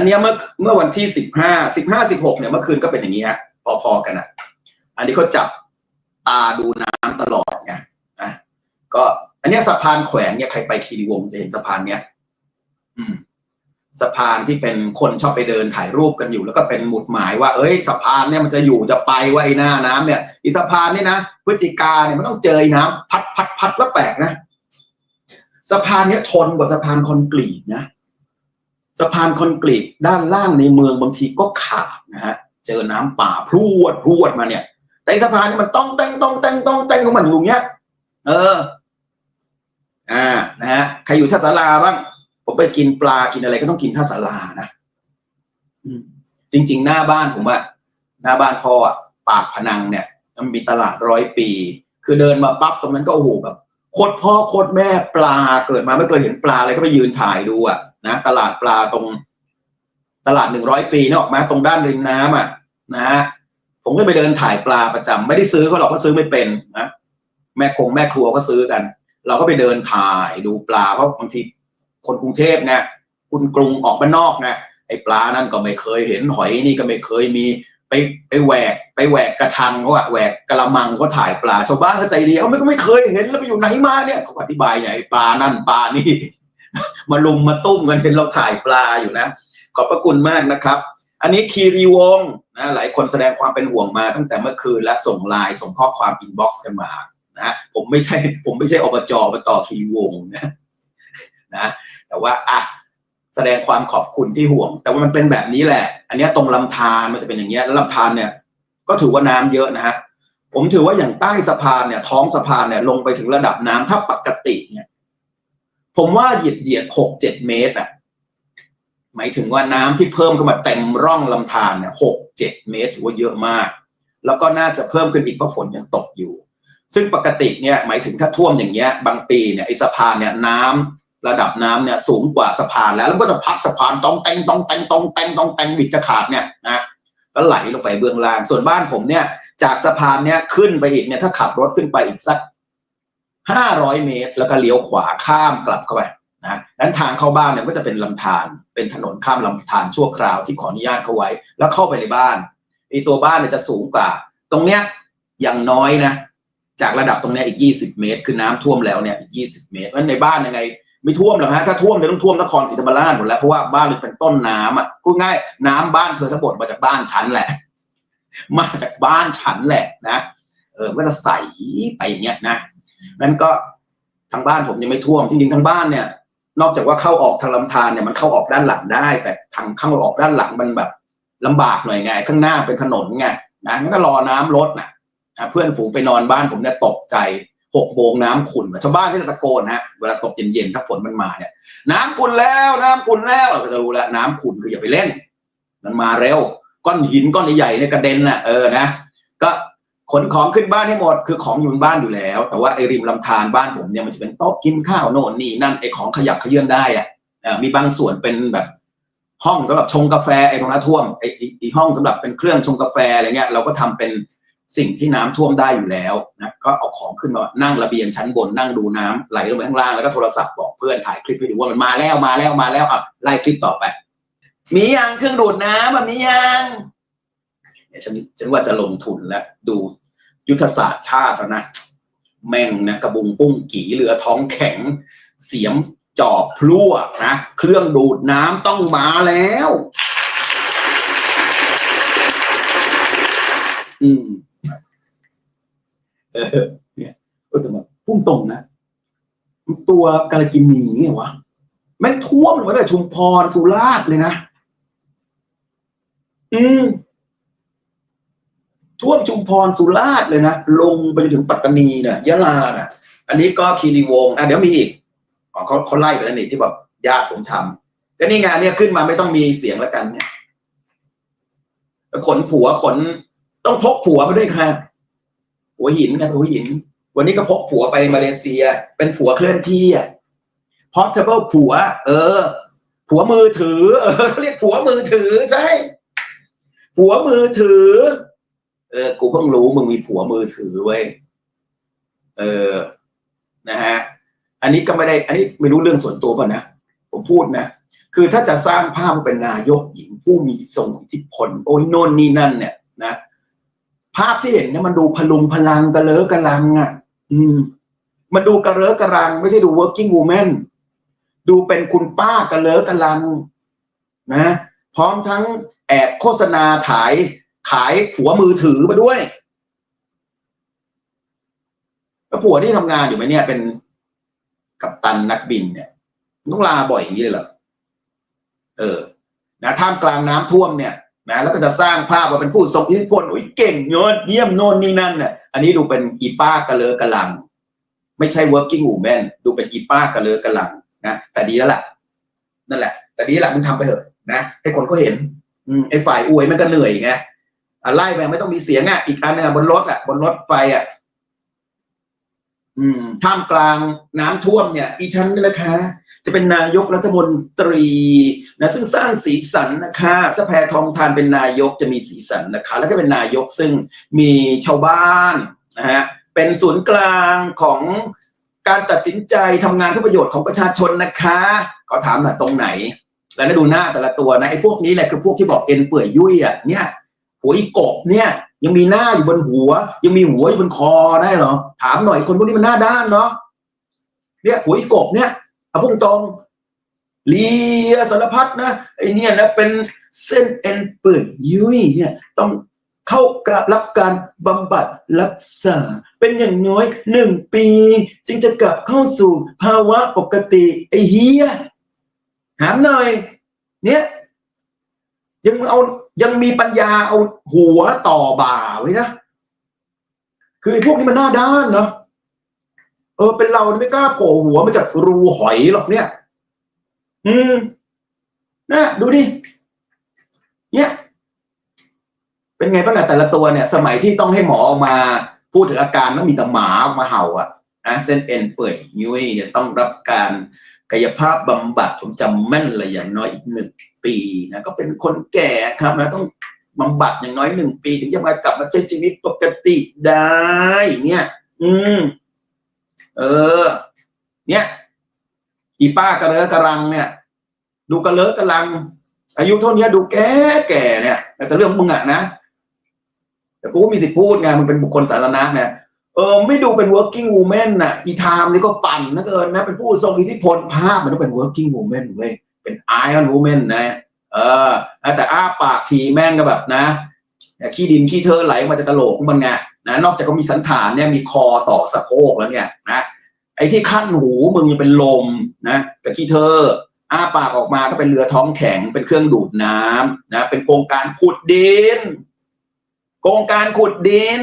อันนี้เมื่อเมื่อวันที่สิบห้าสิบห้าสิบหกเนี่ยเมื่อคืนก็เป็นอย่างนี้ฮะพอๆกันอะอันนี้เขาจับตาดูน้ำตลอดไงอะก็อันนี้สะพานแขวนเนี่ยใครไปคีรีวงจะเห็นสะพานเนี้ยอืมสะพานที่เป็นคนชอบไปเดินถ่ายรูปกันอยู่ แล้วก็เป็นหมุดหมายว่า เอ้ยสะพานเนี่ยมันจะอยู่จะไปว่าไอ้หน้าน้ำเนี่ยอีสะพานเนี่นะพฤศจิกาเนี่ยมันต้องเจอไอ้น้ำพัดพัดพัดแล้วแปลกนะสะพานเนี้ยทนกว่าสะพานคอนกรีตนะ สะพานคอนกรีตด้านล่างในเมืองบางทีก็ขาดนะฮะเจอน้ำป่าพรวดพรวดมาเนี่ย แต่สะพานเนี่ยมันต้องแต่งต้องแต่งต้องแต่งของมันอยู่อย่างเงี้ย เออ อ่านะฮะใครอยู่ท่าสาราบ้างผมไปกินปลากินอะไรก็ต้องกินท่าสารานะจริง ๆ หน้าบ้านผมอะหน้าบ้านพ่ออะปากพนังเนี่ย มันมีตลาดร้อยปี คือเดินมาปั๊บตรงนั้นก็โอ้โหแบบโคตรพ่อโคตรแม่ปลาเกิดมาไม่เคยเห็นปลาเลยก็ไปยืนถ่ายดูอะ นะตลาดปลาตรง ตลาดหนึ่งร้อยปีเนี่ออกมาตรงด้านริมน้ำอะนะฮะผมก็ไปเดินถ่ายปลาประจำไม่ได้ซื้อก็หรอกก็ซื้อไม่เป็นนะแม่คงแม่ครัวก็ซื้อกัน เราก็ไปเดินถ่ายดูปลาเพราะบางทีคนกรุงเทพเนี่ยคุณกรุงออกมานอกไงไอ้ปลานั่นก็ไม่เคยเห็นหอยนี่ก็ไม่เคยมีไปไปแหวกไปแหวกกระชังเขาอะแหวกกระมังก็ถ่ายปลาชาวบ้านก็ใจดีเขาไม่ก็ไม่เคยเห็นแล้วไปอยู่ไหนมาเนี่ยเขาอธิบายไงปลานั่นปลานี่ มาลุมมาตุ้มกันเห็นเราถ่ายปลาอยู่นะ ขอบพระคุณมากนะครับ อันนี้คีรีวงนะหลายคนแสดงความเป็นห่วงมาตั้งแต่เมื่อคืนและส่งไลน์ส่งข้อความอินบ็อกซ์กันมานะผมไม่ใช่ ผมไม่ใช่อบจอบต่อคีรีวงนะนะแต่ว่าอะแสดงความขอบคุณที่ห่วง แต่ว่ามันเป็นแบบนี้แหละ อันนี้ตรงลำธารมันจะเป็นอย่างเงี้ยแล้วลำธารเนี่ยก็ถือว่าน้ำเยอะนะฮะผมถือว่าอย่างใต้สะพานเนี่ยท้องสะพานเนี่ยลงไปถึงระดับน้ำถ้าปกติเนี่ย ผมว่าเหยียดเหยียดหกเจ็ดเมตรอะหมายถึงว่าน้ำที่เพิ่มเข้ามาเต็มร่องลำธารเนี่ยหกเจ็ดเมตรถือว่าเยอะมาก แล้วก็น่าจะเพิ่มขึ้นอีกเพราะฝนยังตกอยู่ ซึ่งปกติเนี่ยหมายถึงถ้าท่วมอย่างเงี้ยบางปีเนี่ยไอ้สะพานเนี่ยน้ำระดับน้ำเนี่ยสูงกว่าสะพานแล้วแล้วก็จะพัดสะพานต้องแตงต้องแตงต้องแตงต้องแตงบิดจะขาดเนี่ยนะก็ไหลลงไปเบื้องล่าง ส่วนบ้านผมเนี่ยจากสะพานเนี่ยขึ้นไปอีกเนี่ยถ้าขับรถขึ้นไปอีกสัก ห้าร้อยเมตร แล้วก็เลี้ยวขวาข้ามกลับเข้าไปนะนั้นทางเข้าบ้านเนี่ยก็จะเป็นลำธารเป็นถนนข้ามลำธารชั่วคราวที่ขออนุญาตเขาไว้ แล้วเข้าไปในบ้านไอ้ตัวบ้านเนี่ยจะสูงกว่า ตรงเนี้ยอย่างน้อยนะจากระดับตรงเนี้ยอีกยี่สิบเมตร คือน้ำท่วมแล้วเนี่ยอีกยี่สิบเมตรนั้นในบ้านยังไง ไม่ท่วมหรอกฮะถ้าท่วมจะต้องท่วมนครศรีธรรมราชหมดแล้วเพราะว่าบ้านมันเป็นต้นน้ำอะพูดง่ายน้ำบ้านเธอทั้งหมดมาจากบ้านฉันแหละ มาจากบ้านฉันแหละนะเออก็จะใสไปอย่างเงี้ยนะ นั้นก็ทางบ้านผมยังไม่ท่วมจริงๆทางบ้านเนี่ย นอกจากว่าเข้าออกทางลำธารเนี่ยมันเข้าออกด้านหลังได้ แต่ทางเข้าออกด้านหลังมันแบบลำบากหน่อยไง ข้างหน้าเป็นถนนไงนะมันก็รอน้ำลดนะเพื่อนฝูงไปนอนบ้านผมเนี่ยตกใจหกโมงน้ำขุ่นชาวบ้านก็จะตะโกนฮะเวลาตกเย็นๆถ้าฝนมันมาเนี่ย น้ำขุ่นแล้วน้ำขุ่นแล้วเราก็จะรู้แล้วน้ำขุ่นคืออย่าไปเล่น มันมาเร็ว ก้อนหินก้อนใหญ่ๆเนี่ยกระเด็นน่ะเออนะก็ ขนของขึ้นบ้านให้หมด คือของอยู่บนบ้านอยู่แล้ว แต่ว่าไอ้ริมลำธารบ้านผมเนี่ยมันจะเป็นโต๊ะกินข้าวโน่นนี่นั่นไอ้ของขยับเขยื่อนได้อะมีบางส่วนเป็นแบบห้องสำหรับชงกาแฟไอ้ตรงนั้นท่วมไอ้อีห้องสำหรับเป็นเครื่องชงกาแฟอะไรเงี้ยเราก็ทำเป็นสิ่งที่น้ำท่วมได้อยู่แล้วนะก็เอาของขึ้นมานั่งระเบียงชั้นบนนั่งดูน้ำไหลลงไปข้างล่างแล้วก็โทรศัพท์บอกเพื่อนถ่ายคลิปให้ดูว่ามันมาแล้วมาแล้วมาแล้วอะไล่คลิปต่อไป มียังเครื่องดูดน้ำแบบนี้ยัง เนี่ยฉันฉันว่าจะลงทุนแล้วดูยุทธศาสตร์ชาติแล้วนะแม่งนะกระบุงปุ้งกี่เรือท้องแข็ง เสียมจอบพลั่วนะเครื่องดูดน้ำต้องมาแล้ว อืมเออเนี่ยเออแต่มันพุ่งตรงนะตัวกาลกินีไงวะแม่งท่วมมาตั้งแต่ชุมพรสุราษฎร์เลยนะ อืม ท่วมชุมพรสุราษฎร์เลยนะ ลงไปจนถึงปัตตานีน่ะยะลาน่ะอันนี้ก็คีรีวงอะเดี๋ยวมีอีกอ๋อเขาเขาไล่ไปแล้วนี่ที่บอกญาติผมทำก็นี่ไงเนี่ยขึ้นมาไม่ต้องมีเสียงแล้วกันเนี่ยขนผัวขนต้องพกผัวมาด้วยค่ะหัวหินกันหัวหิน วันนี้ก็พกผัวไปมาเลเซีย เป็นผัวเคลื่อนที่อะ portable ผัว เออ ผัวมือถือ เออเขาเรียกผัวมือถือใช่ผัวมือถือ เออ กูเพิ่งรู้มึงมีผัวมือถือเว้ย เออ นะฮะ อันนี้ก็ไม่ได้ อันนี้ไม่รู้เรื่องส่วนตัวป่ะนะ ผมพูดนะ คือถ้าจะสร้างภาพเป็นนายกหญิงผู้มีทรงอิทธิพล โอ้ยโน่นนี่นั่น เนี่ย นะ ภาพที่เห็นเนี่ยมันดูพลุงพลังกระเลอะกระลังอะ อืม มันดูกระเลอะกระรัง ไม่ใช่ดู working woman ดูเป็นคุณป้ากระเลอะกระลัง นะ พร้อมทั้งแอบโฆษณาขาย ขายผัวมือถือมาด้วย แล้วผัวที่ทำงานอยู่ไหมเนี่ยเป็นกัปตันนักบินเนี่ยต้องลาบ่อยอย่างนี้เลยเหรอเออ นะท่ามกลางน้ำท่วมเนี่ยนะแล้วก็จะสร้างภาพว่าเป็นผู้ทรงอิทธิพลโอ้ยเก่งยอดเยี่ยมโน่นนี่นั่นเนี่ยอันนี้ดูเป็นอีป้ากระเลอกระลัง ไม่ใช่ working woman ดูเป็นอีป้ากระเลอกระลังนะแต่ดีแล้วล่ะ นั่นแหละ แต่ดีแล้วล่ะมึงทำไปเถอะนะให้คนก็เห็น อืมไอ้ฝ่ายอวยมันก็เหนื่อยไง ไล่ไปไม่ต้องมีเสียงอะอีกอันนึงอะบนรถอะบนรถไฟอะอืมท่ามกลางน้ำท่วมเนี่ย อีฉันนี่นะคะ จะเป็นนายกรัฐมนตรีนะซึ่งสร้างสีสันนะคะถ้าแพทองทานเป็นนายกจะมีสีสันนะคะ แล้วก็เป็นนายกซึ่งมีชาวบ้านนะฮะเป็นศูนย์กลางของการตัดสินใจทำงานเพื่อประโยชน์ของประชาชนนะคะขอถามหน่อยตรงไหน แล้วดูหน้าแต่ละตัวนะไอ้พวกนี้แหละคือพวกที่บอกเอ็นเปื่อยยุ่ยอะเนี่ย หัวอีกบเนี่ย ยังมีหน้าอยู่บนหัว ยังมีหัวอยู่บนคอได้เหรอถามหน่อยคนพวกนี้มันหน้าด้านเนาะเนี่ยหัวอีกบเนี่ยเอาพุ่งตรงเลียสารพัดนะไอเนี่ยนะเป็นเส้นเอ็นเปื่อยยุ่ยเนี่ยต้องเข้ากับรับการบำบัดรักษา เป็นอย่างน้อยหนึ่งปี จึงจะกลับเข้าสู่ภาวะปกติไอเฮียถามหน่อย เนี่ยยังเอา ยังมีปัญญาเอาหัวต่อบ่าไว้นะ คือไอ้พวกนี้มันหน้าด้านเนาะเออ เป็นเราไม่กล้าโผล่หัวมาจากรูหอยหรอกเนี่ย อืมนะดูดิเนี่ยเป็นไงบ้างอะแต่ละตัวเนี่ย สมัยที่ต้องให้หมอออกมาพูดถึงอาการแล้วมีแต่หมาออกมาเห่าอะนะเส้นเอ็นเปื่อยยุ้ยเนี่ยต้องรับการกายภาพบำบัดผมจำแม่นเลยอย่างน้อยอีกหนึ่ง ปีนะก็เป็นคนแก่ครับนะต้องบำบัดอย่างน้อยหนึ่งปี ถึงจะมากลับมาใช้ชีวิตปกติได้เนี่ย อืม เออ เนี่ย อีป้ากระเลอะกระรังเนี่ย ดูกระเลอะกระลัง อายุเท่านี้ดูแก่แก่เนี่ย แต่เรื่องมึงอะนะแต่กูมีสิทธิ์พูดไงมึงเป็นบุคคลสาธารณะเนี่ยเออไม่ดูเป็น working woman น่ะอีไทม์นี่ก็ปั่นนะเกินนะ เป็นผู้ทรงอิทธิพลภาพมันต้องเป็น working woman เว้ย เป็น iron woman นะเออแต่อ้าปากทีแม่งก็แบบนะขี้ดินขี้เธอไหลมาจากกระโหลกมันไงนะนอกจากก็มีสันฐานเนี่ยมีคอต่อสะโพกแล้วเนี่ยนะไอ้ที่ขั้นหูมึงยังเป็นลมนะกับขี้เธออ้าปากออกมาก็เป็นเรือท้องแข็งเป็นเครื่องดูดน้ำนะเป็นโครงการขุดดิน โครงการขุดดิน